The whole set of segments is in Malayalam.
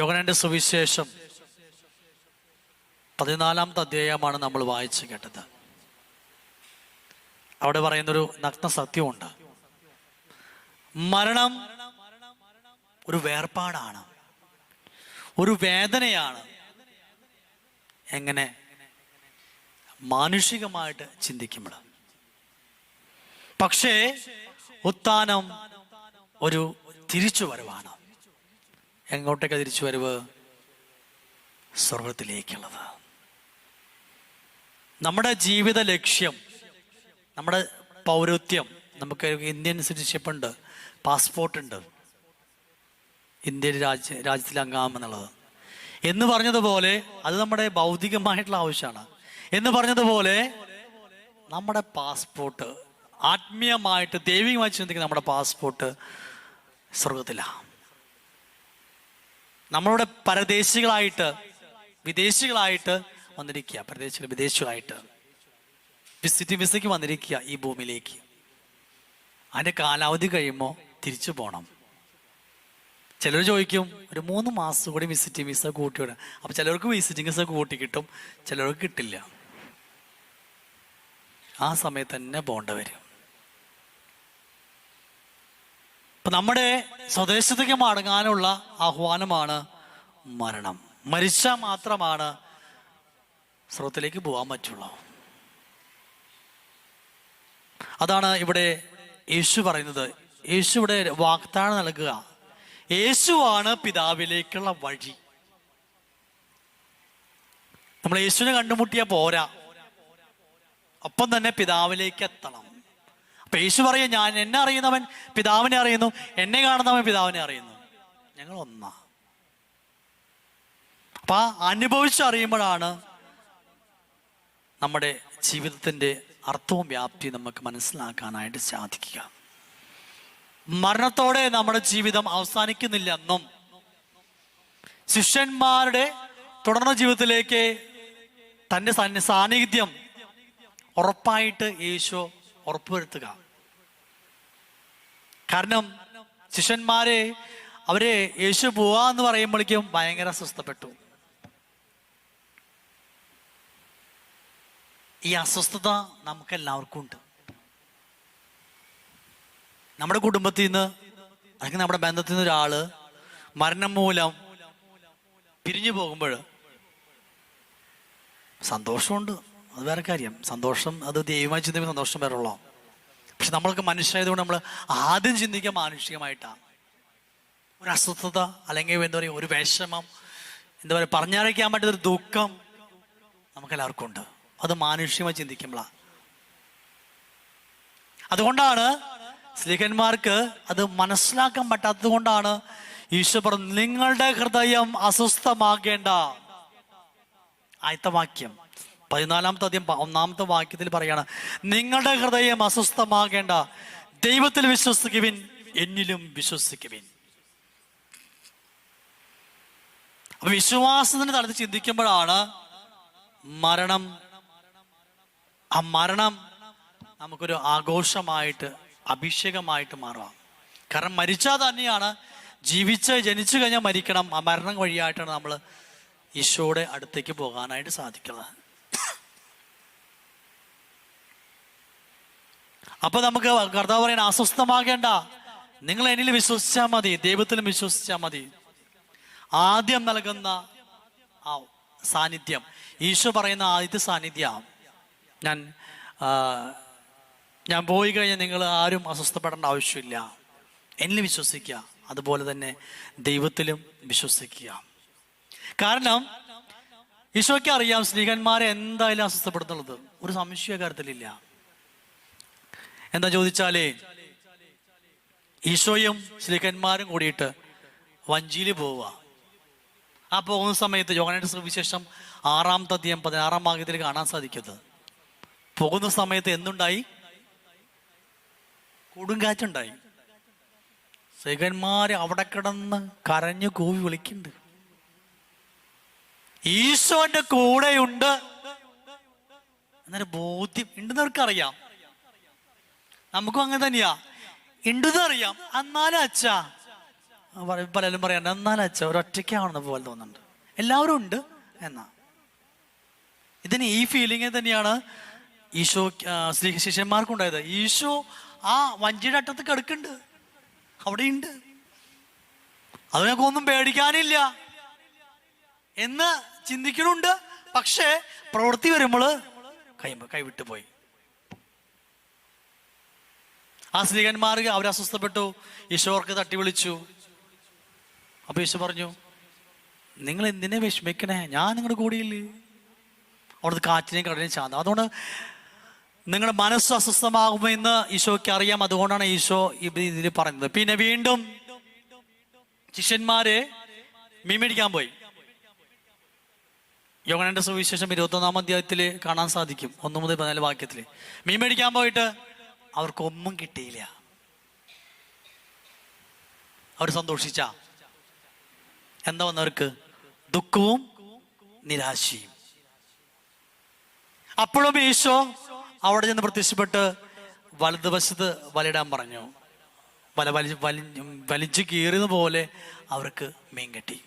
യോഗനന്റെ സുവിശേഷം പതിനാലാമത്തെ അധ്യായമാണ് നമ്മൾ വായിച്ചു കേട്ടത്. അവിടെ പറയുന്നൊരു നഗ്ന സത്യമുണ്ട്. മരണം ഒരു വേർപാടാണ്. ഒരു വേദനയാണ്. എങ്ങനെ? മാനുഷികമായിട്ട് ചിന്തിക്കുമ്പോൾ. പക്ഷേ ഉത്താനം ഒരു തിരിച്ചുവരവാണ്. എങ്ങോട്ടേക്ക് തിരിച്ചുവരവ് സ്വർഗത്തിലേക്കുള്ളത്. നമ്മുടെ ജീവിത ലക്ഷ്യം നമ്മുടെ പൗരത്വം നമുക്ക് ഇന്ത്യൻ സിറ്റിസൺഷിപ്പ് ഉണ്ട് പാസ്പോർട്ട് ഉണ്ട്. ഇന്ത്യൻ രാജ്യ രാജ്യത്തിൽ അംഗാമെന്നുള്ളത് എന്ന് പറഞ്ഞതുപോലെ അത് നമ്മുടെ ഭൗതികമായിട്ടുള്ള ആവശ്യമാണ്. എന്ന് പറഞ്ഞതുപോലെ നമ്മുടെ പാസ്പോർട്ട് ആത്മീയമായിട്ട് ദൈവികമായി ചിന്തിക്കുന്ന നമ്മുടെ പാസ്പോർട്ട് സ്വർഗത്തിലാണ് നമ്മളുടെ പരദേശികളായിട്ട് വിദേശികളായിട്ട് വന്നിരിക്കുക. പരദേശികൾ വിദേശികളായിട്ട്. വിസിറ്റ് വിസയ്ക്ക് വന്നിരിക്കുക ഈ ഭൂമിയിലേക്ക്. അതിന്റെ കാലാവധി കഴിയുമ്പോൾ തിരിച്ചു പോകണം ചിലർ ചോദിക്കും ഒരു മൂന്ന് മാസം കൂടി വിസിറ്റിംഗ് വിസ കൂട്ടി വിടാം. അപ്പം ചിലർക്ക് വിസിറ്റിംഗ് വിസ കൂട്ടി കിട്ടും ചിലർക്ക് കിട്ടില്ല. ആ സമയത്ത് തന്നെ പോകേണ്ടി വരും. അപ്പൊ നമ്മുടെ സ്വദേശത്തേക്ക് മടങ്ങാനുള്ള ആഹ്വാനമാണ് മരണം. മരിച്ചാൽ മാത്രമാണ് സ്രോത്തിലേക്ക് പോകാൻ പറ്റുള്ളൂ. അതാണ് ഇവിടെ യേശു പറയുന്നത്. യേശു ഇവിടെ വാഗ്ദാനം നൽകുക. യേശുവാണ് പിതാവിലേക്കുള്ള വഴി. നമ്മൾ യേശുവിനെ കണ്ടുമുട്ടിയാൽ പോരാ. ഒപ്പം തന്നെ പിതാവിലേക്ക് എത്തണം. യേശു പറയും ഞാൻ എന്നെ അറിയുന്നവൻ പിതാവിനെ അറിയുന്നു എന്നെ കാണുന്നവൻ പിതാവിനെ അറിയുന്നു. ഞങ്ങൾ ഒന്നാ അപ്പൊ അനുഭവിച്ചറിയുമ്പോഴാണ് നമ്മുടെ ജീവിതത്തിന്റെ അർത്ഥവും വ്യാപ്തിയും നമുക്ക് മനസ്സിലാക്കാനായിട്ട് സാധിക്കുക. മരണത്തോടെ നമ്മുടെ ജീവിതം അവസാനിക്കുന്നില്ലെന്നും ശിഷ്യന്മാരുടെ തുടർന്ന ജീവിതത്തിലേക്ക് തന്റെ സാന്നിധ്യം ഉറപ്പായിട്ട് യേശു ഉറപ്പുവരുത്തുക. കാരണം ശിഷ്യന്മാരെ അവരെ യേശു പോവാ എന്ന് പറയുമ്പോഴേക്കും ഭയങ്കര അസ്വസ്ഥപ്പെട്ടു. ഈ അസ്വസ്ഥത നമുക്ക് എല്ലാവർക്കും ഉണ്ട്. നമ്മുടെ കുടുംബത്തിൽ നിന്ന് അല്ലെങ്കിൽ നമ്മുടെ ബന്ധത്തിൽ നിന്ന് ഒരാൾ മരണം മൂലം പിരിഞ്ഞു പോകുമ്പോൾ സന്തോഷമുണ്ട്. അത് വേറെ കാര്യം. സന്തോഷം അത് ദൈവമായി ചിന്തിക്കുമ്പോൾ സന്തോഷം വേറെ ഉള്ളൂ പക്ഷെ നമ്മൾക്ക് മനുഷ്യരായതുകൊണ്ട് നമ്മൾ ആദ്യം ചിന്തിക്കുക മാനുഷികമായിട്ടാണ്. ഒരു അസ്വസ്ഥത അല്ലെങ്കിൽ എന്താ പറയുക ഒരു വിഷമം എന്താ പറയുക പറഞ്ഞറിയിക്കാൻ പറ്റുന്ന ഒരു ദുഃഖം നമുക്ക് എല്ലാവർക്കും ഉണ്ട്. അത് മാനുഷികമായി ചിന്തിക്കുമ്പോഴാണ് അതുകൊണ്ടാണ് സ്ത്രീകന്മാർക്ക് അത് മനസ്സിലാക്കാൻ പറ്റാത്തത് കൊണ്ടാണ് ഈശോ പറഞ്ഞു നിങ്ങളുടെ ഹൃദയം അസ്വസ്ഥമാകേണ്ട. ആദ്യത്തെ വാക്യം. പതിനാലാമത്തെ അധ്യം ഒന്നാമത്തെ വാക്യത്തിൽ പറയാണ് നിങ്ങളുടെ ഹൃദയം അസ്വസ്ഥമാകേണ്ട. ദൈവത്തിൽ വിശ്വസിക്കുവിൻ എന്നിലും വിശ്വസിക്കുവിൻ. അപ്പൊ വിശ്വാസത്തിന്റെ തലത്തിൽ ചിന്തിക്കുമ്പോഴാണ് മരണം. ആ മരണം നമുക്കൊരു ആഘോഷമായിട്ട് അഭിഷേകമായിട്ട് മാറാം. കാരണം മരിച്ചാൽ തന്നെയാണ് ജീവിച്ച് ജനിച്ചു കഴിഞ്ഞാൽ മരിക്കണം. ആ മരണം വഴിയായിട്ടാണ് നമ്മൾ ഈശോയുടെ അടുത്തേക്ക് പോകാനായിട്ട് സാധിക്കുന്നത്. അപ്പൊ നമുക്ക് കർത്താവ് പറയുന്ന അസ്വസ്ഥമാകേണ്ട. നിങ്ങൾ എന്നിൽ വിശ്വസിച്ചാൽ മതി ദൈവത്തിലും വിശ്വസിച്ചാൽ മതി. ആദ്യം നൽകുന്ന ആ സാന്നിധ്യം. ഈശോ പറയുന്ന ആദ്യത്തെ സാന്നിധ്യം. ഞാൻ ഞാൻ പോയി കഴിഞ്ഞാൽ നിങ്ങൾ ആരും അസ്വസ്ഥപ്പെടേണ്ട ആവശ്യമില്ല. എന്നിൽ വിശ്വസിക്കുക. അതുപോലെ തന്നെ ദൈവത്തിലും വിശ്വസിക്കുക. കാരണം ഈശോയ്ക്ക് അറിയാം സ്ത്രീകന്മാരെ എന്തായാലും അസ്വസ്ഥപ്പെടുന്നുള്ളത്. ഒരു സംശയ കാര്യത്തിലില്ല എന്താ ചോദിച്ചാലേ ഈശോയും ശ്രീകന്മാരും കൂടിയിട്ട് വഞ്ചിയിൽ പോവുക. ആ പോകുന്ന സമയത്ത് യോഗനായിട്ട് സുവിശേഷം ആറാം തദ്ധ്യം പതിനാറാം ഭാഗ്യത്തിൽ കാണാൻ സാധിക്കുന്നത്. പോകുന്ന സമയത്ത് എന്തുണ്ടായി? കൊടുങ്കാറ്റുണ്ടായി. സേകന്മാര് അവിടെ കിടന്ന് കരഞ്ഞു കൂവി വിളിക്കുന്നുണ്ട്. ഈശോന്റെ കൂടെയുണ്ട്. എന്നൊരു ബോധ്യം ഉണ്ടെന്നവർക്ക് അറിയാം നമുക്കും അങ്ങനെ തന്നെയാ. ഉണ്ടെന്ന് അറിയാം. എന്നാലും അച്ഛ പലരും പറയാണ്ട് എന്നാലും അച്ഛ ഒരൊറ്റയ്ക്കാണെന്ന് പോലെ തോന്നുന്നുണ്ട്. എല്ലാവരും ഉണ്ട് എന്നാ. ഇതിന് ഈ ഫീലിംഗ് തന്നെയാണ് ഈശോ സ്ത്രീ ശിഷ്യന്മാർക്കുണ്ടായത് ഈശോ ആ വഞ്ചിയുടെ അറ്റത്ത് കിടക്കുന്നുണ്ട്. അവിടെയുണ്ട്. അത് ഞങ്ങൾക്ക് ഒന്നും പേടിക്കാനില്ല. എന്ന് ചിന്തിക്കണുണ്ട്. പക്ഷേ പ്രവൃത്തി വരുമ്പോൾ കൈ കൈവിട്ട് പോയി ആ സ്ത്രീകന്മാർ അവർ അസ്വസ്ഥപ്പെട്ടു ഈശോർക്ക് തട്ടി വിളിച്ചു. അപ്പൊ ഈശോ പറഞ്ഞു നിങ്ങൾ എന്തിനെ വിഷമിക്കണേ? ഞാൻ നിങ്ങളുടെ കൂടെയില്ലേ? അവിടുത്തെ കാറ്റിനെയും കടലിനെയും ശാന്തം അതുകൊണ്ട് നിങ്ങളുടെ മനസ്സ് അസ്വസ്ഥമാകുമെന്ന് ഈശോയ്ക്ക് അറിയാം. അതുകൊണ്ടാണ് ഈശോ ഇത് ഇതിൽ പറയുന്നത്. പിന്നെ വീണ്ടും ശിഷ്യന്മാരെ മീൻ മേടിക്കാൻ പോയി. യോഗനന്റെ സുവിശേഷം ഇരുപത്തൊന്നാം അധ്യായത്തിൽ കാണാൻ സാധിക്കും. ഒന്നു മുതൽ പതിനാല് വാക്യത്തിൽ മീൻ മേടിക്കാൻ പോയിട്ട് അവർക്കൊന്നും കിട്ടിയില്ല. അവർ സന്തോഷിച്ച. എന്താ വന്നവർക്ക് ദുഃഖവും നിരാശയും. അപ്പോഴും ഈശോ അവിടെ നിന്ന് പ്രത്യക്ഷപ്പെട്ട് വലതുവശത്ത് വലയിടാൻ പറഞ്ഞു. വല വലി വലി വലിച്ചു കീറിയത് പോലെ അവർക്ക് മീൻ കെട്ടി.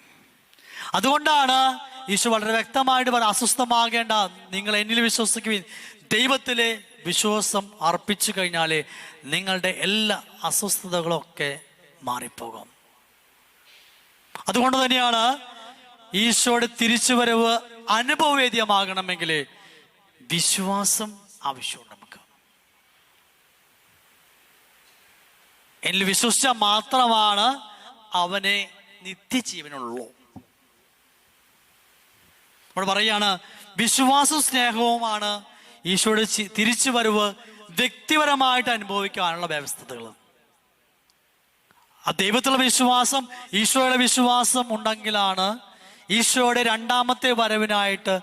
അതുകൊണ്ടാണ് ഈശോ വളരെ വ്യക്തമായിട്ട് അസ്വസ്ഥമാകേണ്ട നിങ്ങൾ എന്നിൽ വിശ്വസിക്കുവിൻ. ദൈവത്തിലെ വിശ്വാസം അർപ്പിച്ചു കഴിഞ്ഞാലേ നിങ്ങളുടെ എല്ലാ അസ്വസ്ഥതകളൊക്കെ മാറിപ്പോകും. അതുകൊണ്ട് തന്നെയാണ് ഈശോയുടെ തിരിച്ചുവരവ് അനുഭവവേദ്യമാകണമെങ്കിൽ വിശ്വാസം ആവശ്യമുണ്ട് നമുക്ക്. എന്നിൽ വിശ്വസിച്ചാൽ മാത്രമാണ് അവനെ നിത്യജീവനുള്ളൂ. നമ്മൾ പറയാണ് വിശ്വാസവും സ്നേഹവുമാണ് ഈശോയുടെ തിരിച്ചു വരവ് വ്യക്തിപരമായിട്ട് അനുഭവിക്കാനുള്ള വ്യവസ്ഥകൾ. ആ ദൈവത്തിലുള്ള വിശ്വാസം ഈശോയുടെ വിശ്വാസം ഉണ്ടെങ്കിലാണ് ഈശോയുടെ രണ്ടാമത്തെ വരവിനായിട്ട്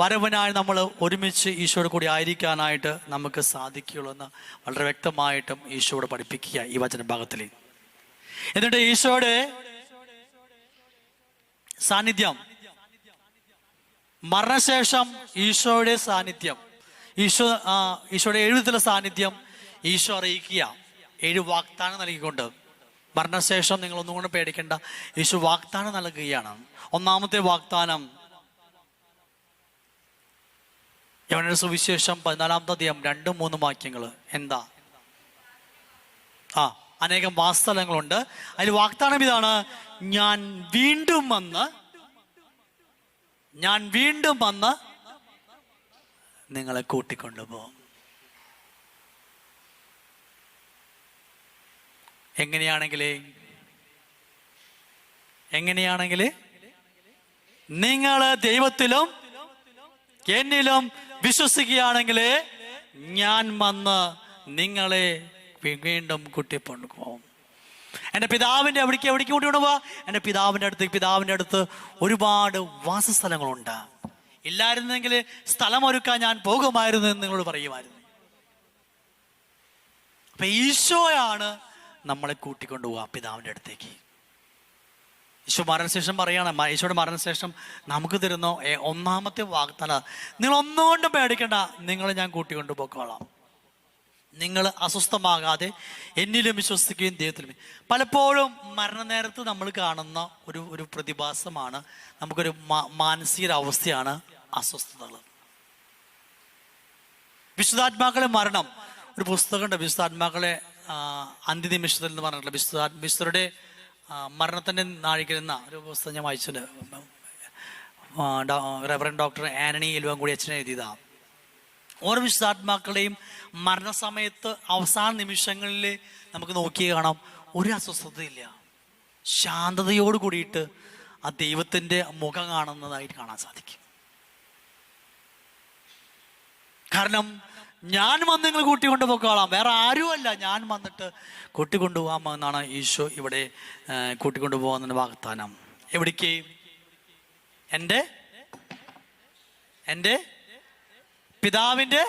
വരവിനായി നമ്മൾ ഒരുമിച്ച് ഈശോയുടെ കൂടി ആയിരിക്കാനായിട്ട് നമുക്ക് സാധിക്കുകയുള്ളൂ എന്ന് വളരെ വ്യക്തമായിട്ടും ഈശോയോട് പഠിപ്പിക്കുക ഈ വചന ഭാഗത്തിൽ. എന്നിട്ട് ഈശോയുടെ സാന്നിധ്യം. മരണശേഷം ഈശോയുടെ സാന്നിധ്യം. ഈശോ ഈശോയുടെ എഴുത്തിലെ സാന്നിധ്യം ഈശോ അറിയിക്കുക. ഏഴ് വാഗ്ദാനം നൽകിക്കൊണ്ട്. മരണശേഷം നിങ്ങൾ ഒന്നും കൊണ്ട് പേടിക്കേണ്ട. ഈശോ വാഗ്ദാനം നൽകുകയാണ്. ഒന്നാമത്തെ വാഗ്ദാനം. യവനയുടെ സുവിശേഷം പതിനാലാമത്തെ അധ്യായം രണ്ടും മൂന്നും വാക്യങ്ങൾ. എന്താ? ആ അനേകം വാസ്തലങ്ങളുണ്ട് അതിൽ വാഗ്ദാനം ഇതാണ്. ഞാൻ വീണ്ടും വന്ന് ഞാൻ വീണ്ടും വന്ന് നിങ്ങളെ കൂട്ടിക്കൊണ്ടുപോകും. എങ്ങനെയാണെങ്കിൽ എങ്ങനെയാണെങ്കിൽ നിങ്ങൾ ദൈവത്തിലും എന്നിലും വിശ്വസിക്കുകയാണെങ്കിൽ ഞാൻ വന്ന് നിങ്ങളെ വീണ്ടും വീണ്ടും കൂട്ടിക്കൊണ്ടുപോകും. എന്റെ പിതാവിന്റെ അവിടേക്ക് എവിടേക്ക് കൂട്ടി കൊണ്ടുപോവാ എന്റെ പിതാവിന്റെ അടുത്ത് പിതാവിന്റെ അടുത്ത് ഒരുപാട് വാസസ്ഥലങ്ങളുണ്ട്. ഇല്ലായിരുന്നെങ്കിൽ സ്ഥലമൊരുക്കാൻ ഞാൻ പോകുമായിരുന്നു എന്ന് നിങ്ങളോട് പറയുമായിരുന്നു. അപ്പൊ ഈശോയാണ് നമ്മളെ കൂട്ടിക്കൊണ്ടുപോവുക പിതാവിന്റെ അടുത്തേക്ക്. ഈശോ മരണശേഷം പറയാണ് ഈശോയുടെ മരണശേഷം നമുക്ക് തരുന്ന ഒന്നാമത്തെ വാഗ്ദാന. നിങ്ങൾ ഒന്നുകൊണ്ടും പേടിക്കണ്ട നിങ്ങളെ ഞാൻ കൂട്ടിക്കൊണ്ടു പോക്കോളാം. നിങ്ങൾ അസ്വസ്ഥമാകാതെ എന്നിലും വിശ്വസിക്കുകയും ദൈവത്തിലും പലപ്പോഴും മരണനേരത്ത് നമ്മൾ കാണുന്ന ഒരു ഒരു പ്രതിഭാസമാണ് നമുക്കൊരു മാനസികരവസ്ഥയാണ് അസ്വസ്ഥതകൾ. വിശുദ്ധാത്മാക്കളെ മരണം. ഒരു പുസ്തകമുണ്ട് വിശുദ്ധാത്മാക്കളെ അന്ത്യനിമിഷത്തിൽ എന്ന് പറഞ്ഞിട്ടുള്ള വിശുദ്ധ വിശുദ്ധരുടെ മരണത്തിന്റെ നാഴികരുന്ന ഒരു പുസ്തകം ഞാൻ വായിച്ചിട്ടുണ്ട്. റെവറൻ ഡോക്ടർ ആനണി ആന്റണി കൂടി അച്ഛനെ എഴുതിയതാണ് ഓരോ വിശുദ്ധാത്മാക്കളെയും മരണസമയത്ത് അവസാന നിമിഷങ്ങളിൽ നമുക്ക് നോക്കി കാണാം ഒരു അസ്വസ്ഥതയില്ല. ശാന്തതയോട് കൂടിയിട്ട് ആ ദൈവത്തിന്റെ മുഖം കാണുന്നതായിട്ട് കാണാൻ സാധിക്കും. കാരണം ഞാൻ വന്ന് നിങ്ങൾ കൂട്ടി കൊണ്ടുപോക്കോളാം വേറെ ആരുമല്ല. ഞാൻ വന്നിട്ട് കൂട്ടിക്കൊണ്ടുപോകാം എന്നാണ് ഈശോ ഇവിടെ ആ, കൂട്ടിക്കൊണ്ടു പോകുന്ന വാഗ്ദാനം. എവിടേക്ക്? എന്റെ? എന്റെ? പിതാവിന്റെ?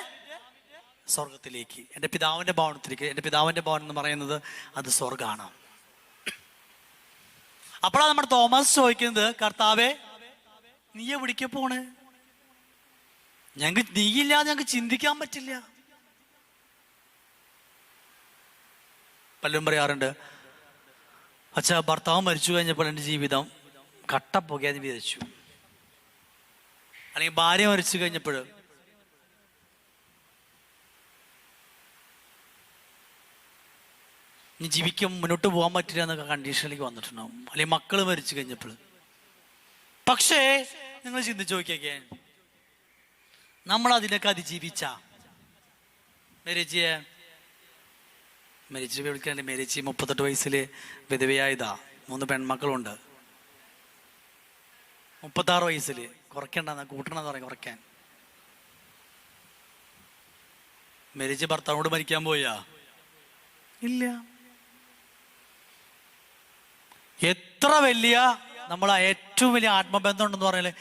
സ്വർഗത്തിലേക്ക് എന്റെ പിതാവിന്റെ ഭവനത്തിലേക്ക്. എന്റെ പിതാവിന്റെ ഭവനം എന്ന് പറയുന്നത് അത് സ്വർഗമാണ് അപ്പോഴാണ് നമ്മുടെ തോമസ് ചോദിക്കുന്നത് കർത്താവെ നീ എവിടേക്ക് പോണേ? ഞങ്ങൾക്ക് നീയില്ലാതെ ഞങ്ങൾക്ക് ചിന്തിക്കാൻ പറ്റില്ല. പലരും പറയാറുണ്ട് അച്ഛാ ഭർത്താവ് മരിച്ചു കഴിഞ്ഞപ്പോൾ എന്റെ ജീവിതം കട്ട പുകയെന്ന് വിചാരിച്ചു. അല്ലെങ്കിൽ ഭാര്യ മരിച്ചു കഴിഞ്ഞപ്പോൾ ഇനി ജീവിക്കാൻ മുന്നോട്ട് പോകാൻ പറ്റില്ല എന്നൊക്കെ കണ്ടീഷനിലേക്ക് വന്നിട്ടുണ്ടാവും. അല്ലെങ്കിൽ മക്കൾ മരിച്ചു കഴിഞ്ഞപ്പോൾ. പക്ഷേ നിങ്ങൾ ചിന്തിച്ചു നോക്കിയൊക്കെ നമ്മൾ അതിനൊക്കെ അതിജീവിച്ച മെരിച്ചിയെ മെരിജി വിളിക്കാണ്ട് മെരിച്ചി മുപ്പത്തെട്ട് വയസ്സിൽ വിധവയായതാ. മൂന്ന് പെൺമക്കളുണ്ട്. മുപ്പത്താറ് വയസ്സിൽ കുറയ്ക്കണ്ടെന്ന കൂട്ടണെന്ന് പറയും കുറയ്ക്കാൻ. മെരിച്ച് ഭർത്താവോട് മരിക്കാൻ പോയാ? ഇല്ല. എത്ര വലിയ നമ്മളെ ഏറ്റവും വലിയ ആത്മബന്ധം ഉണ്ടെന്ന് പറഞ്ഞാൽ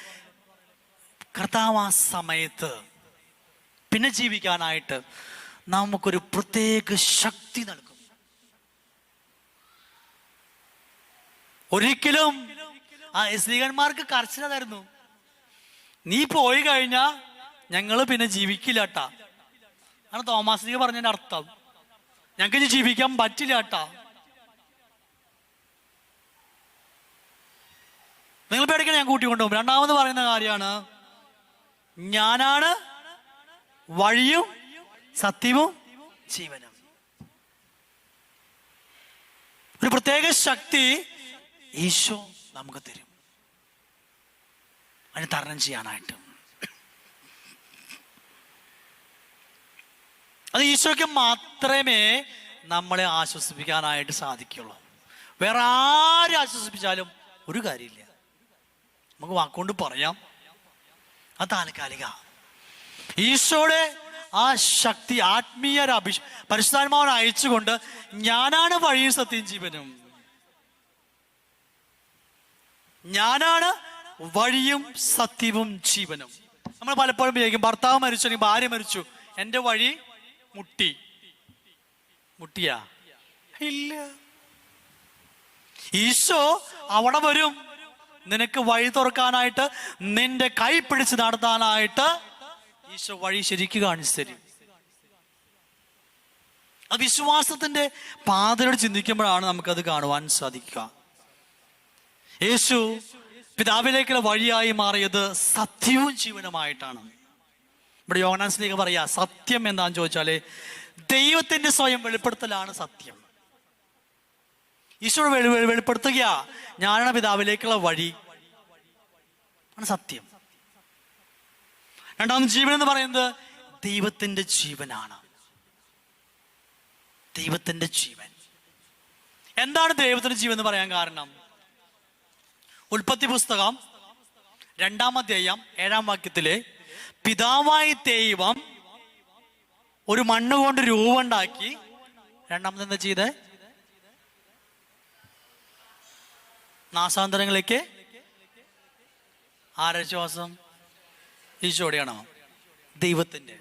കർത്താവ് ആ സമയത്ത് പിന്നെ ജീവിക്കാനായിട്ട് നമുക്കൊരു പ്രത്യേക ശക്തി നൽകും. ഒരിക്കലും ആ സ്ത്രീകന്മാർക്ക് കർശനതായിരുന്നു നീ പോയി കഴിഞ്ഞാ ഞങ്ങൾ പിന്നെ ജീവിക്കില്ല കേട്ടാ ആണ് തോമാസ് ലീഗ് പറഞ്ഞതിന്റെ അർത്ഥം. ഞങ്ങൾക്ക് ഇനി ജീവിക്കാൻ പറ്റില്ല കേട്ടാ നിങ്ങൾ പേടിക്കണം ഞാൻ കൂട്ടിക്കൊണ്ടുപോകും. രണ്ടാമത് പറയുന്ന കാര്യമാണ് ഞാനാണ് വഴിയും സത്യവും ജീവനും. ഒരു പ്രത്യേക ശക്തി ഈശോ നമുക്ക് തരും. അതിന് തരണം ചെയ്യാനായിട്ട്. അത് ഈശോയ്ക്ക് മാത്രമേ നമ്മളെ ആശ്വസിപ്പിക്കാനായിട്ട് സാധിക്കുള്ളൂ. വേറെ ആരും ആശ്വസിപ്പിച്ചാലും ഒരു കാര്യമില്ല. നമുക്ക് വാക്കുകൊണ്ട് പറയാം. അത് താൽക്കാലിക ഈശോയുടെ ആ ശക്തി ആത്മീയ അഭിഷ അയച്ചുകൊണ്ട് ഞാനാണ് വഴിയും സത്യം ജീവനും. ഞാനാണ് വഴിയും സത്യവും ജീവനും. നമ്മൾ പലപ്പോഴും ഉപയോഗിക്കും ഭർത്താവ് മരിച്ചു അല്ലെങ്കിൽ ഭാര്യ മരിച്ചു. എന്റെ വഴി മുട്ടി. മുട്ടിയാ? ഇല്ല. ഈശോ അവിടെ വരും. നിനക്ക് വഴി തുറക്കാനായിട്ട് നിന്റെ കൈ പിടിച്ച് നടത്താനായിട്ട് ഈശോ വഴി ശരിക്ക് കാണിച്ചു തരും. ആ വിശ്വാസത്തിന്റെ പാതയോട് ചിന്തിക്കുമ്പോഴാണ് നമുക്കത് കാണുവാൻ സാധിക്കുക. യേശു പിതാവിലേക്കുള്ള വഴിയായി മാറിയത് സത്യവും ജീവനുമായിട്ടാണ്. ഇവിടെ സ്ലീഗ പറയാ സത്യം എന്താന്ന് ചോദിച്ചാൽ ദൈവത്തിന്റെ സ്വയം വെളിപ്പെടുത്തലാണ് സത്യം. ഈശോ വെളി വെളി- വെളിപ്പെടുത്തുക ഞാനാണ് പിതാവിലേക്കുള്ള വഴി. ആണ് സത്യം. രണ്ടാമത് ജീവൻ എന്ന് പറയുന്നത് ദൈവത്തിന്റെ ജീവനാണ്. ദൈവത്തിന്റെ ജീവൻ. എന്താണ് ദൈവത്തിന്റെ ജീവൻ എന്ന് പറയാൻ കാരണം? ഉൽപ്പത്തി പുസ്തകം രണ്ടാം അധ്യായം ഏഴാം വാക്യത്തിലെ പിതാവായി ദൈവം ഒരു മണ്ണ് കൊണ്ട് രൂപമുണ്ടാക്കി രണ്ടാമത് എന്താ ചെയ്തേ? നാസാന്തരങ്ങളിലേക്ക് ആരുടെ ശ്വാസം ഈശോടെയാണോ ദൈവത്തിന്റെ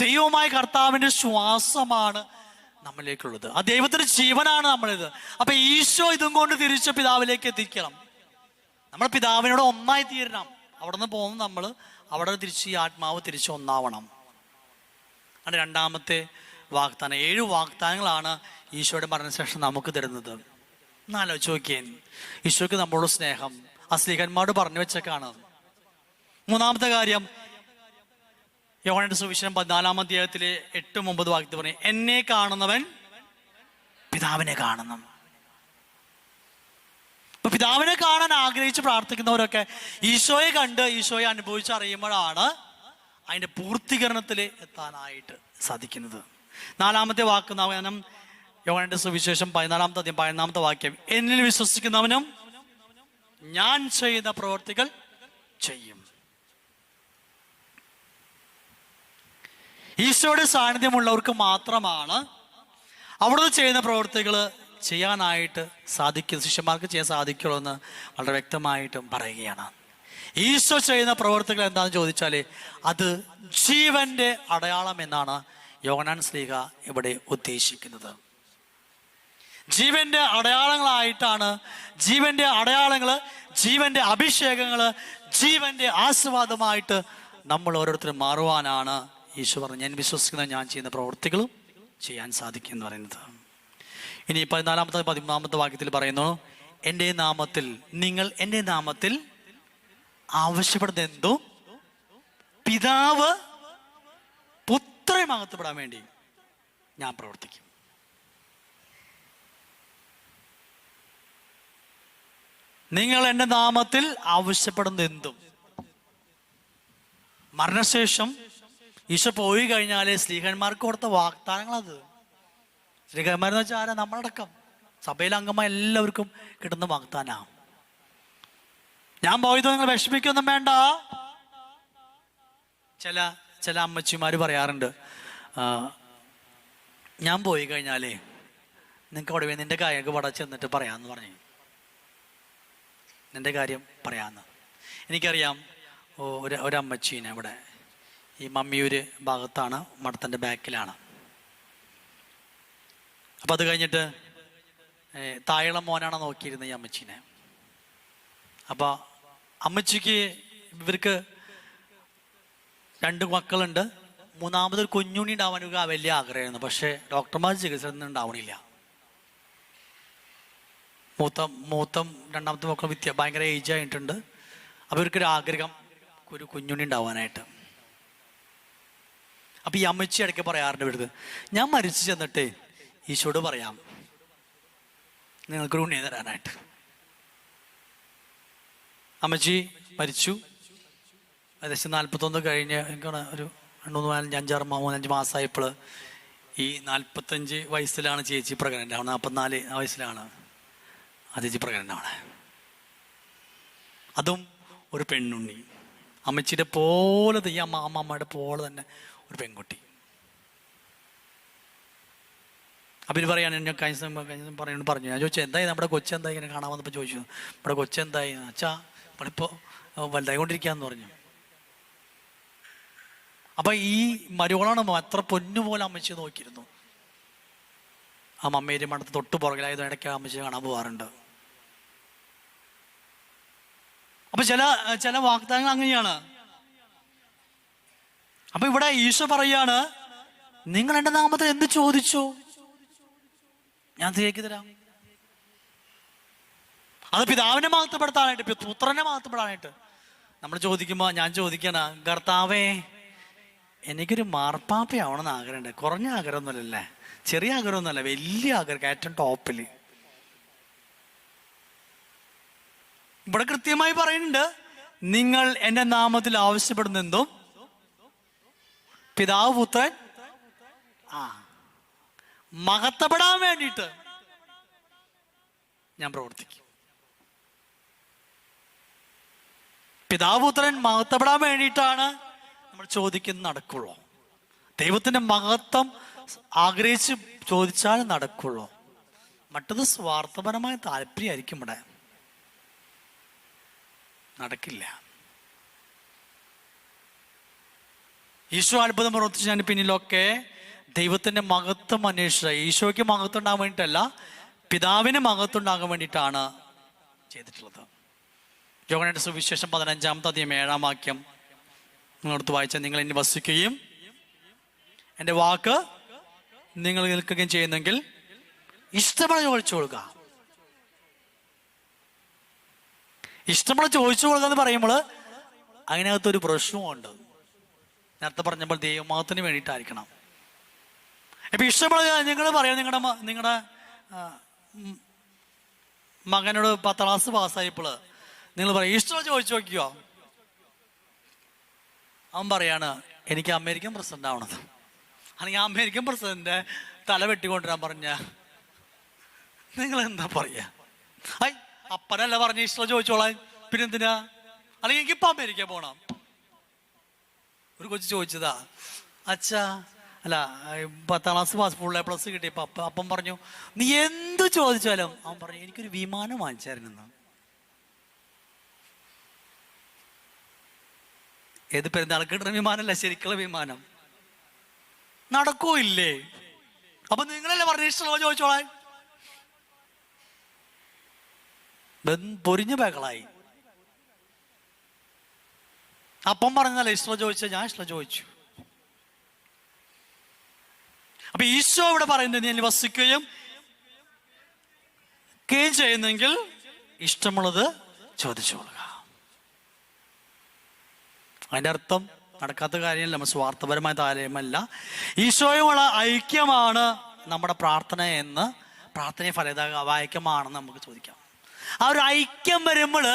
ദൈവമായ കർത്താവിന്റെ ശ്വാസമാണ് നമ്മളിലേക്കുള്ളത്. ആ ദൈവത്തിന്റെ ജീവനാണ് നമ്മളിത്. അപ്പൊ ഈശോ ഇതും കൊണ്ട് തിരിച്ച് പിതാവിലേക്ക് എത്തിക്കണം. നമ്മൾ പിതാവിനോട് ഒന്നായി തീരണം. അവിടെ നിന്ന് പോകുന്ന നമ്മൾ അവിടെ തിരിച്ച് ഈ ആത്മാവ് തിരിച്ച് ഒന്നാവണം. അത് രണ്ടാമത്തെ വാഗ്ദാനം. ഏഴ് വാഗ്ദാനങ്ങളാണ് ഈശോയുടെ മരണശേഷം നമുക്ക് തരുന്നത്. എന്നാലോചിച്ച് നോക്കിയേ. ഈശോയ്ക്ക് നമ്മളോട് സ്നേഹം. ആ സ്ത്രീകന്മാരോട് പറഞ്ഞു വെച്ചേക്കാണ്. മൂന്നാമത്തെ കാര്യം യോഹനന്റെ സുവിശേഷം പതിനാലാം അധ്യായത്തിലെ എട്ടും ഒമ്പത് വാക്യത്തിൽ പറഞ്ഞു എന്നെ കാണുന്നവൻ പിതാവിനെ കാണുന്നു. ഇപ്പൊ പിതാവിനെ കാണാൻ ആഗ്രഹിച്ച് പ്രാർത്ഥിക്കുന്നവരൊക്കെ ഈശോയെ കണ്ട് ഈശോയെ അനുഭവിച്ചറിയുമ്പോഴാണ് അതിന്റെ പൂർത്തീകരണത്തിൽ എത്താനായിട്ട് സാധിക്കുന്നത്. നാലാമത്തെ വാക്ക് നാം യോഹനന്റെ സുവിശേഷം പതിനാലാമത്തെ അധ്യായം പതിനാമത്തെ വാക്യം. എന്നിൽ വിശ്വസിക്കുന്നവനും ഞാൻ ചെയ്ത പ്രവർത്തികൾ ചെയ്യും. ഈശോയുടെ സാന്നിധ്യമുള്ളവർക്ക് മാത്രമാണ് അവിടുന്ന് ചെയ്യുന്ന പ്രവർത്തികൾ ചെയ്യാനായിട്ട് സാധിക്കും ശിഷ്യന്മാർക്ക് ചെയ്യാൻ സാധിക്കുള്ളൂ എന്ന് വളരെ വ്യക്തമായിട്ടും പറയുകയാണ്. ഈശോ ചെയ്യുന്ന പ്രവർത്തികൾ എന്താണെന്ന് ചോദിച്ചാൽ അത് ജീവന്റെ അടയാളം എന്നാണ് യോഗനാൻ ശ്രീക ഇവിടെ ഉദ്ദേശിക്കുന്നത്. ജീവന്റെ അടയാളങ്ങളായിട്ടാണ് ജീവന്റെ അടയാളങ്ങൾ ജീവന്റെ അഭിഷേകങ്ങൾ ജീവന്റെ ആസ്വാദമായിട്ട് നമ്മൾ ഓരോരുത്തരും മാറുവാനാണ് ഈശോ പറഞ്ഞു ഞാൻ വിശ്വസിക്കുന്ന ഞാൻ ചെയ്യുന്ന പ്രവൃത്തികളും ചെയ്യാൻ സാധിക്കും എന്ന് പറയുന്നത്. ഇനി പതിനാലാമത്തെ പതിമൂന്നാമത്തെ വാക്യത്തിൽ പറയുന്നു എന്റെ നാമത്തിൽ നിങ്ങൾ എന്റെ നാമത്തിൽ ആവശ്യപ്പെടുന്ന എന്തോ? പിതാവ് പുത്രനെ മഹത്വപ്പെടാൻ വേണ്ടി ഞാൻ പ്രവർത്തിക്കും. നിങ്ങൾ എന്റെ നാമത്തിൽ ആവശ്യപ്പെടുന്ന എന്തും? മരണശേഷം ഈശോ പോയി കഴിഞ്ഞാലേ സ്ത്രീഹന്മാർക്ക് കൊടുത്ത വാഗ്ദാനങ്ങളത്. സ്ത്രീഹന്മാരെന്ന് വെച്ചാൽ ആരാ? നമ്മളടക്കം. സഭയിലെ അംഗമായ എല്ലാവർക്കും കിട്ടുന്ന വാഗ്ദാനമാണ് ഞാൻ പോയത് നിങ്ങൾ വിഷമിക്കൊന്നും വേണ്ട. ചില ചില അമ്മച്ചിമാർ പറയാറുണ്ട് ഞാൻ പോയി കഴിഞ്ഞാലേ നിങ്ങൾക്ക് അവിടെ നിന്റെ കായക പട ചെന്നിട്ട് പറയാന്ന് പറഞ്ഞു. നിന്റെ കാര്യം പറയാമെന്ന് എനിക്കറിയാം ഒരു ഒരമ്മച്ചീനെ ഇവിടെ ഈ മമ്മിയൂര് ഭാഗത്താണ് മഠത്തിന്റെ ബാക്കിലാണ്. അപ്പം അത് കഴിഞ്ഞിട്ട് തായളം മോനാണ് നോക്കിയിരുന്നത് ഈ അമ്മച്ചീനെ? അപ്പോൾ അമ്മച്ചിക്ക് ഇവർക്ക് രണ്ട് മക്കളുണ്ട്. മൂന്നാമതൊരു കുഞ്ഞുണ്ണി ഉണ്ടാവാൻ വലിയ ആഗ്രഹമായിരുന്നു. പക്ഷേ ഡോക്ടർമാർ ചികിത്സ ഒന്നും ഉണ്ടാവണില്ല. മൂത്ത മൂത്ത രണ്ടാമത്തെ മക്കൾ വിദ്യ ഭയങ്കര ഏജ് ആയിട്ടുണ്ട്. അപ്പോൾ ഇവർക്കൊരു ആഗ്രഹം ഒരു കുഞ്ഞുണ്ണി ഉണ്ടാവാനായിട്ട്. അപ്പോൾ ഈ അമ്മച്ചി ഇടയ്ക്ക് പറയാറുണ്ട് ഇവിടുന്ന് ഞാൻ മരിച്ചു ചെന്നിട്ട് ഈശോട് പറയാം. നിങ്ങൾക്കൊരു ഉണ്ണി തരാനായിട്ട്. അമ്മച്ചി മരിച്ചു. ഏകദേശം നാൽപ്പത്തൊന്ന് കഴിഞ്ഞ് എനിക്കാണ് ഒരു രണ്ട് മൂന്ന് നാലഞ്ച് അഞ്ചാറ് മൂന്നഞ്ച് മാസമായപ്പോൾ ഈ നാൽപ്പത്തഞ്ച് വയസ്സിലാണ് ചേച്ചി പ്രഗ്നന്റ് ആണ് നാൽപ്പത്തിനാല് വയസ്സിലാണ്. ആ പ്രകടനമാണ്. അതും ഒരു പെണ്ണുണ്ണി. അമ്മച്ചിയുടെ പോലെ ഈ അമ്മ അമ്മമ്മയുടെ പോലെ തന്നെ ഒരു പെൺകുട്ടി. അപ്പം ഇത് പറയാണ് ഞാൻ കഴിഞ്ഞ സമയം കഴിഞ്ഞ സമയം പറയുന്നത് പറഞ്ഞു. ഞാൻ ചോദിച്ചു എന്തായി? നമ്മുടെ കൊച്ചെന്തായി ഇങ്ങനെ കാണാൻ വന്നപ്പോൾ ചോദിച്ചു. നമ്മുടെ കൊച്ചെന്തായി അച്ഛാ നമ്മളിപ്പോൾ വലുതായിക്കൊണ്ടിരിക്കുകയെന്ന് പറഞ്ഞു. അപ്പം ഈ മരുവളാണ് എത്ര പൊന്നുപോലെ അമ്മച്ചി നോക്കിയിരുന്നു. ആ മമ്മേരി മഠത്ത് തൊട്ട് പുറകിലായത് ഇടയ്ക്ക് അമ്മച്ചി കാണാൻ പോകാറുണ്ട് അപ്പൊ ചില ചില വാഗ്ദാനങ്ങൾ അങ്ങനെയാണ്. അപ്പൊ ഇവിടെ ഈശോ പറയാണ് നിങ്ങൾ എന്റെ നാമത്തിൽ എന്ത് ചോദിച്ചോ? ഞാൻ ശരിയാക്കി തരാം. അത് പിതാവിനെ മാത്രപ്പെടുത്താനായിട്ട് പുത്രനെ മാത്രപ്പെടാനായിട്ട് നമ്മൾ ചോദിക്കുമ്പോൾ ഞാൻ ചോദിക്കണ കർത്താവേ എനിക്കൊരു മാർപ്പാപ്പയാവണമെന്ന് ആഗ്രഹമുണ്ട്. കുറഞ്ഞ ആഗ്രഹമൊന്നുമല്ലല്ലേ ചെറിയ ആഗ്രഹമൊന്നുമല്ല വലിയ ആഗ്രഹം ഏറ്റവും ടോപ്പിൽ ഇവിടെ കൃത്യമായി പറയുന്നുണ്ട് നിങ്ങൾ എന്റെ നാമത്തിൽ ആവശ്യപ്പെടുന്ന എന്തും പിതാവ് പുത്രൻ ആ മഹത്തപ്പെടാൻ വേണ്ടിയിട്ട് ഞാൻ പ്രവർത്തിക്കും. പിതാവ് പുത്രൻ മഹത്വപ്പെടാൻ വേണ്ടിയിട്ടാണ് നമ്മൾ ചോദിക്കുന്നത് നടക്കുള്ളൂ. ദൈവത്തിന്റെ മഹത്വം ആഗ്രഹിച്ച് ചോദിച്ചാൽ നടക്കുള്ളൂ. മറ്റത് സ്വാർത്ഥപരമായ താല്പര്യമായിരിക്കും ഇവിടെ. നടക്കില്ല. ഈശോ അത്ഭുതം പ്രവർത്തിച്ചതിന് പിന്നിലൊക്കെ ദൈവത്തിന്റെ മഹത്വം അന്വേഷിച്ച ഈശോയ്ക്ക് മഹത്വം ഉണ്ടാകാൻ വേണ്ടിയിട്ടല്ല പിതാവിന് മഹത്വം ഉണ്ടാകാൻ വേണ്ടിയിട്ടാണ് ചെയ്തിട്ടുള്ളത്. യോഗനയുടെ സുവിശേഷം പതിനഞ്ചാമത്തെ അധികം ഏഴാം വാക്യം. നിങ്ങളടുത്ത് വായിച്ചാൽ നിങ്ങൾ എന്നെ വസിക്കുകയും എന്റെ വാക്ക് നിങ്ങൾ നിൽക്കുകയും ചെയ്യുന്നെങ്കിൽ ഇഷ്ടപ്പെടാൻ ചോദിച്ചു കൊടുക്കുക ഇഷ്ടമുള്ള ചോദിച്ചു കൊടുക്കുക എന്ന് പറയുമ്പോൾ അതിനകത്തൊരു പ്രശ്നമുണ്ട് നേരത്തെ പറഞ്ഞപ്പോൾ ദൈവമാത്തിന് വേണ്ടിയിട്ടായിരിക്കണം. ഇപ്പൊ ഇഷ്ടമുള്ള നിങ്ങൾ പറയാം. നിങ്ങളുടെ നിങ്ങളുടെ മകനോട് പത്താം ക്ലാസ് പാസ്സായപ്പോൾ നിങ്ങൾ പറയും ഇഷ്ടമുള്ള ചോദിച്ചു നോക്കിയോ അവൻ പറയാണ് എനിക്ക് അമേരിക്കൻ പ്രസിഡന്റ് ആവണത് അല്ലെങ്കിൽ അമേരിക്കൻ പ്രസിഡന്റിന്റെ തല വെട്ടിക്കൊണ്ടുവരാൻ പറഞ്ഞ നിങ്ങൾ എന്താ പറയാ അപ്പനല്ല പറഞ്ഞ ഇഷ്ടം ചോദിച്ചോളാൻ. പിന്നെന്തിനാ? അല്ലെങ്കിൽ എനിക്ക് ഇപ്പൊ അമേരിക്ക പോണം. ഒരു കൊച്ചു ചോദിച്ചതാ അച്ഛാ അല്ല പത്താം class pass full A plus കിട്ടി. അപ്പ അപ്പം പറഞ്ഞു നീ എന്ത് ചോദിച്ചാലും? അവൻ പറഞ്ഞു എനിക്കൊരു വിമാനം വാങ്ങിച്ചായിരുന്നു ഏത് പെരുന്നാൾ കിട്ടുന്ന വിമാനമല്ല ശരിക്കുള്ള വിമാനം. നടക്കൂ ഇല്ലേ? അപ്പൊ നിങ്ങളല്ലേ പറഞ്ഞ ഇഷ്ടമുള്ള ചോദിച്ചോളാൻ. പൊരിഞ്ഞ ബഹളായി. അപ്പം പറഞ്ഞാൽ ഇഷ്ടം ചോദിച്ച ഞാൻ ഇഷ്ടം ചോദിച്ചു. അപ്പൊ ഈശോ ഇവിടെ പറയുന്നത് ഞാൻ വസിക്കുകയും കേം ചെയ്യുന്നെങ്കിൽ ഇഷ്ടമുള്ളത് ചോദിച്ചുകൊള്ളുക അതിന്റെ അർത്ഥം നടക്കാത്ത കാര്യമല്ല നമ്മൾ സ്വാർത്ഥപരമായ താരമല്ല ഈശോയുമുള്ള ഐക്യമാണ് നമ്മുടെ പ്രാർത്ഥന എന്ന് പ്രാർത്ഥനയെ ഫലദായകമാണെന്ന് നമുക്ക് ചോദിക്കാം. ആ ഒരു ഐക്യം വരുമ്പോൾ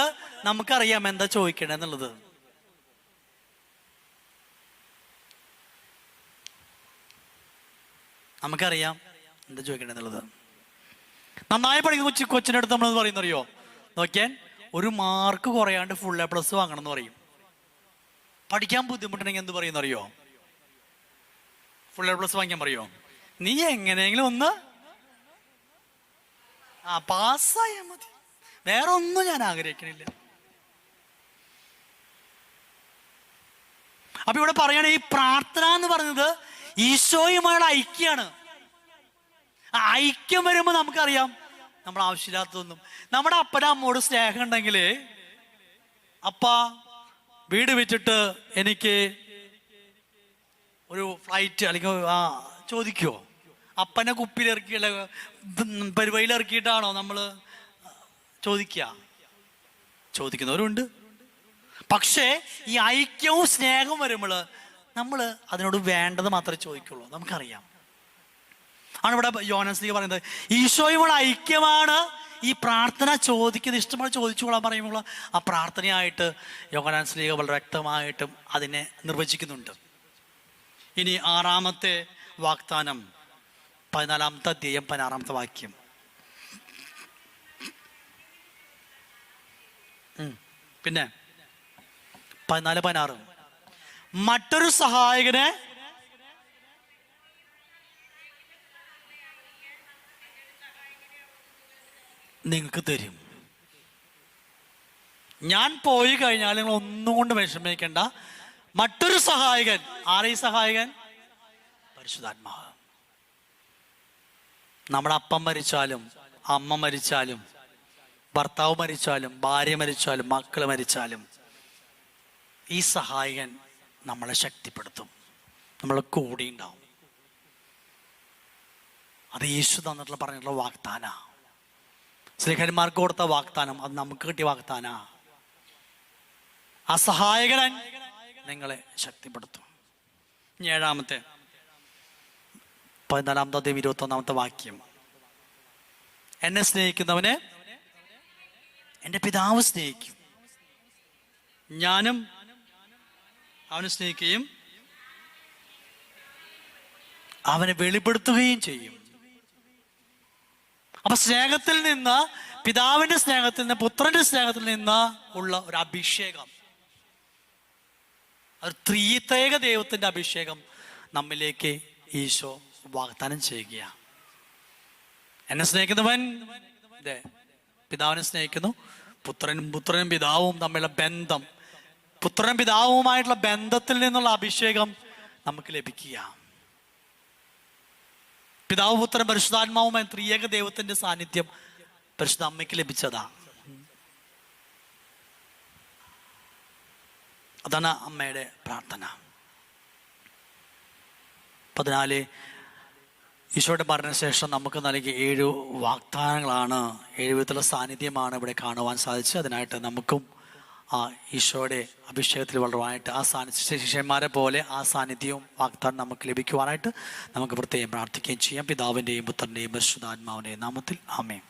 നമുക്കറിയാം എന്താ ചോദിക്കണെന്നുള്ളത്. നമുക്കറിയാം എന്താ ചോദിക്കണെന്നുള്ളത്. നന്നായി പഠിക്കുന്ന കൊച്ചു കൊച്ചിന്റെ അടുത്ത് നമ്മൾ പറയുന്നറിയോ? നോക്കിയാൻ ഒരു മാർക്ക് കുറയാണ്ട് ഫുൾ എ പ്ലസ് വാങ്ങണം എന്ന് പറയും. പഠിക്കാൻ ബുദ്ധിമുട്ടുണ്ടെങ്കിൽ എന്ത് പറയുന്ന അറിയോ ഫുൾ എ പ്ലസ് വാങ്ങിക്കാൻ പറയോ? നീ എങ്ങനെയെങ്കിലും ഒന്ന് ആ പാസ്സായാൽ മതി. വേറെ ഒന്നും ഞാൻ ആഗ്രഹിക്കണില്ല. അപ്പൊ ഇവിടെ പറയണ ഈ പ്രാർത്ഥന എന്ന് പറയുന്നത് ഈശോയുമായുള്ള ഐക്യാണ്. ഐക്യം വരുമ്പോൾ നമുക്കറിയാം നമ്മൾ ആവശ്യമില്ലാത്തതൊന്നും. നമ്മുടെ അപ്പനും അമ്മോട് സ്നേഹം ഉണ്ടെങ്കിൽ അപ്പ വീട് വിറ്റിട്ട് എനിക്ക് ഒരു ഫ്ലൈറ്റ് അല്ലെങ്കിൽ ആ ചോദിക്കുമോ അപ്പനെ കുപ്പിയിലിറക്കിയുള്ള ഇറക്കിയിട്ടാണോ നമ്മൾ ചോദിക്കുക. ചോദിക്കുന്നവരുണ്ട്. പക്ഷേ ഈ ഐക്യവും സ്നേഹവും വരുമ്പോൾ നമ്മൾ അതിനോട് വേണ്ടത് മാത്രമേ ചോദിക്കുള്ളൂ. നമുക്കറിയാം. ആണ് ഇവിടെ യോനസ്ലീഗ് പറയുന്നത് ഈശോയുമുള്ള ഐക്യമാണ് ഈ പ്രാർത്ഥന ചോദിക്കുന്നത്. ഇഷ്ടമാണ് ചോദിച്ചുകൊള്ളാൻ പറയുമ്പോൾ ആ പ്രാർത്ഥനയായിട്ട് യോഗനാൻസ്ലീഗ് വളരെ വ്യക്തമായിട്ടും അതിനെ നിർവചിക്കുന്നുണ്ട്. ഇനി ആറാമത്തെ വാഗ്ദാനം പതിനാലാമത്തെ അധ്യയം പതിനാറാമത്തെ വാക്യം. പിന്നെ പതിനാല് പതിനാറ്. മറ്റൊരു സഹായകനെ നിങ്ങൾക്ക് തരും. ഞാൻ പോയി കഴിഞ്ഞാൽ നിങ്ങൾ ഒന്നും കൊണ്ട് വിഷമിക്കേണ്ട. മറ്റൊരു സഹായകൻ. ആരെ സഹായകൻ? പരിശുദ്ധാത്മാവ്. നമ്മുടെ അപ്പം മരിച്ചാലും അമ്മ മരിച്ചാലും ഭർത്താവ് മരിച്ചാലും ഭാര്യ മരിച്ചാലും മക്കൾ മരിച്ചാലും ഈ സഹായകൻ നമ്മളെ ശക്തിപ്പെടുത്തും. നമ്മളെ കൂടി ഉണ്ടാവും. അത് യേശു തന്നിട്ടുള്ള പറഞ്ഞിട്ടുള്ള വാഗ്ദാന. സ്ത്രീഹന്മാർക്ക് കൊടുത്ത വാഗ്ദാനം അത് നമുക്ക് കിട്ടിയ വാഗ്ദാന. അസഹായകൻ സഹായകൻ നിങ്ങളെ ശക്തിപ്പെടുത്തും. ഏഴാമത്തെ പതിനാലാമത്തെ ഇരുപത്തി ഒന്നാമത്തെ വാക്യം. എന്നെ സ്നേഹിക്കുന്നവനെ എന്റെ പിതാവ് സ്നേഹിക്കും. ഞാനും അവനെ സ്നേഹിക്കുകയും അവനെ വെളിപ്പെടുത്തുകയും ചെയ്യും. അപ്പൊ സ്നേഹത്തിൽ നിന്ന് പിതാവിന്റെ സ്നേഹത്തിൽ നിന്ന് പുത്രന്റെ സ്നേഹത്തിൽ നിന്ന് ഉള്ള ഒരു അഭിഷേകം. ഒരു ത്രിയേക ദൈവത്തിന്റെ അഭിഷേകം നമ്മിലേക്ക് ഈശോ വാഗ്ദാനം ചെയ്യുകയാണ്. എന്നെ സ്നേഹിക്കുന്നവൻ ഇതേ പിതാവിനെ സ്നേഹിക്കുന്നു. പുത്രനും പുത്രനും പിതാവും തമ്മിലുള്ള ബന്ധം. പുത്രനും പിതാവുമായിട്ടുള്ള ബന്ധത്തിൽ നിന്നുള്ള അഭിഷേകം നമുക്ക് ലഭിക്കുക. പിതാവ് പുത്രൻ പരിശുദ്ധാത്മാവുമായ ത്രിയേക ദൈവത്തിന്റെ സാന്നിധ്യം പരിശുദ്ധ അമ്മയ്ക്ക് ലഭിച്ചതാ. അതാണ് അമ്മയുടെ പ്രാർത്ഥന. പതിനാല് ഈശോയുടെ മരണശേഷം നമുക്ക് നൽകിയ ഏഴ് വാഗ്ദാനങ്ങളാണ് ഏഴ് വിധത്തിലുള്ള സാന്നിധ്യമാണ് ഇവിടെ കാണുവാൻ സാധിച്ചത്. അതിനായിട്ട് നമുക്കും ആ ഈശോയുടെ അഭിഷേകത്തിൽ വളരുവാനായിട്ട് ആ സാന്നിധ്യ ശിഷ്യന്മാരെ പോലെ ആ സാന്നിധ്യവും വാഗ്ദാനം നമുക്ക് ലഭിക്കുവാനായിട്ട് നമുക്ക് പ്രത്യേകം പ്രാർത്ഥിക്കുകയും ചെയ്യാം. പിതാവിന്റെയും പുത്രന്റെയും പരിശുദ്ധാത്മാവിന്റെയും നാമത്തിൽ. ആമേൻ.